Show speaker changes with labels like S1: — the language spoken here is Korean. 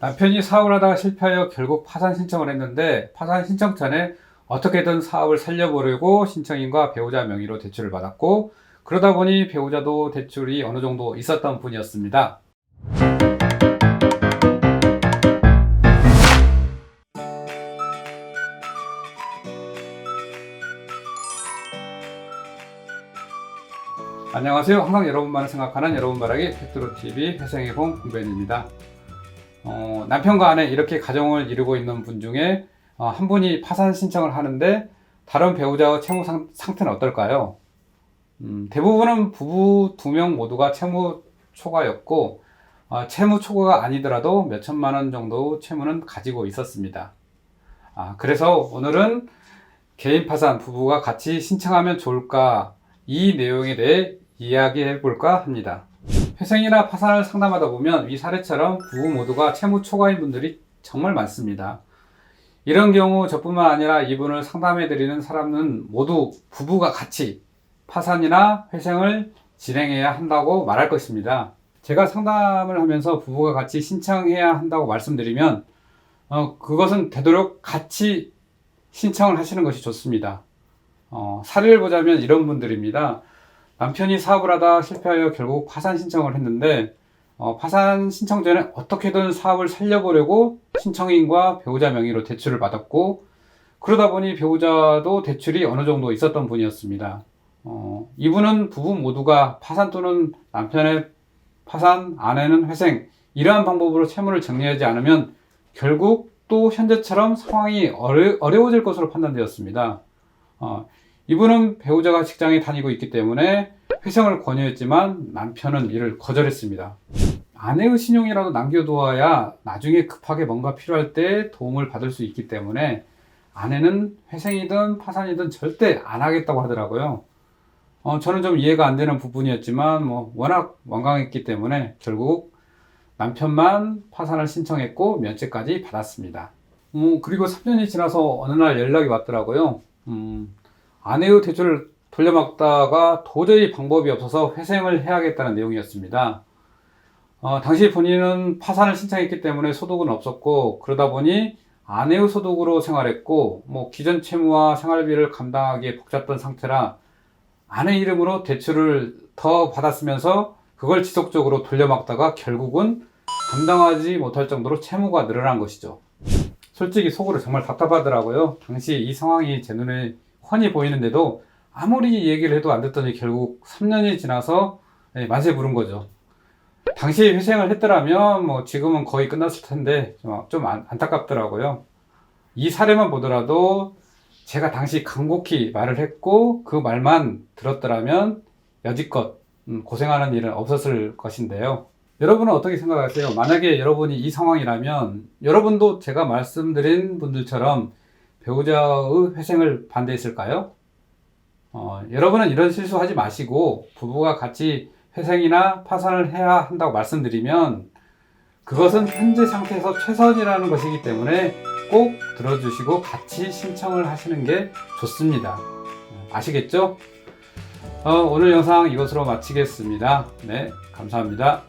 S1: 남편이 사업을 하다가 실패하여 결국 파산 신청을 했는데 파산 신청 전에 어떻게든 사업을 살려보려고 신청인과 배우자 명의로 대출을 받았고 그러다 보니 배우자도 대출이 어느 정도 있었던 분이었습니다. 안녕하세요. 항상 여러분만을 생각하는 여러분 바라기 팩트로TV 회생의 봄 공변입니다. 어, 남편과 아내 이렇게 가정을 이루고 있는 분 중에 어, 한 분이 파산 신청을 하는데 다른 배우자의 채무 상, 상태는 어떨까요? 음, 대부분은 부부 두 명 모두가 채무 초과였고 어, 채무 초과가 아니더라도 몇 천만 원 정도 채무는 가지고 있었습니다. 아, 그래서 오늘은 개인 파산 부부가 같이 신청하면 좋을까 이 내용에 대해 이야기해 볼까 합니다. 회생이나 파산을 상담하다 보면 이 사례처럼 부부 모두가 채무 초과인 분들이 정말 많습니다. 이런 경우 저뿐만 아니라 이분을 상담해 드리는 사람은 모두 부부가 같이 파산이나 회생을 진행해야 한다고 말할 것입니다. 제가 상담을 하면서 부부가 같이 신청해야 한다고 말씀드리면 어, 그것은 되도록 같이 신청을 하시는 것이 좋습니다. 어, 사례를 보자면 이런 분들입니다. 남편이 사업을 하다 실패하여 결국 파산 신청을 했는데 어, 파산 신청 전에 어떻게든 사업을 살려보려고 신청인과 배우자 명의로 대출을 받았고 그러다 보니 배우자도 대출이 어느 정도 있었던 분이었습니다. 어, 이분은 부부 모두가 파산 또는 남편의 파산, 아내는 회생 이러한 방법으로 채무를 정리하지 않으면 결국 또 현재처럼 상황이 어려, 어려워질 것으로 판단되었습니다. 어, 이분은 배우자가 직장에 다니고 있기 때문에 회생을 권유했지만 남편은 이를 거절했습니다. 아내의 신용이라도 남겨두어야 나중에 급하게 뭔가 필요할 때 도움을 받을 수 있기 때문에 아내는 회생이든 파산이든 절대 안 하겠다고 하더라고요. 어, 저는 좀 이해가 안 되는 부분이었지만 뭐 워낙 완강했기 때문에 결국 남편만 파산을 신청했고 면제까지 받았습니다. 음, 그리고 3년이 지나서 어느 날 연락이 왔더라고요. 음, 아내의 대출을 돌려막다가 도저히 방법이 없어서 회생을 해야겠다는 내용이었습니다. 어, 당시 본인은 파산을 신청했기 때문에 소득은 없었고 그러다 보니 아내의 소득으로 생활했고 뭐 기존 채무와 생활비를 감당하기에 벅찼던 상태라 아내 이름으로 대출을 더 받았으면서 그걸 지속적으로 돌려막다가 결국은 감당하지 못할 정도로 채무가 늘어난 것이죠. 솔직히 속으로 정말 답답하더라고요. 당시 이 상황이 제 눈에 훤히 보이는데도 아무리 얘기를 해도 안 듣더니 결국 3년이 지나서 네, 만세 부른 거죠. 당시 회생을 했더라면 뭐 지금은 거의 끝났을 텐데 좀, 안타깝더라고요. 이 사례만 보더라도 제가 당시 간곡히 말을 했고 그 말만 들었더라면 여지껏 음, 고생하는 일은 없었을 것인데요. 여러분은 어떻게 생각하세요? 만약에 여러분이 이 상황이라면 여러분도 제가 말씀드린 분들처럼 배우자의 회생을 반대했을까요? 어, 여러분은 이런 실수하지 마시고 부부가 같이 회생이나 파산을 해야 한다고 말씀드리면 그것은 현재 상태에서 최선이라는 것이기 때문에 꼭 들어주시고 같이 신청을 하시는 게 좋습니다. 아시겠죠? 어, 오늘 영상 이것으로 마치겠습니다. 네, 감사합니다.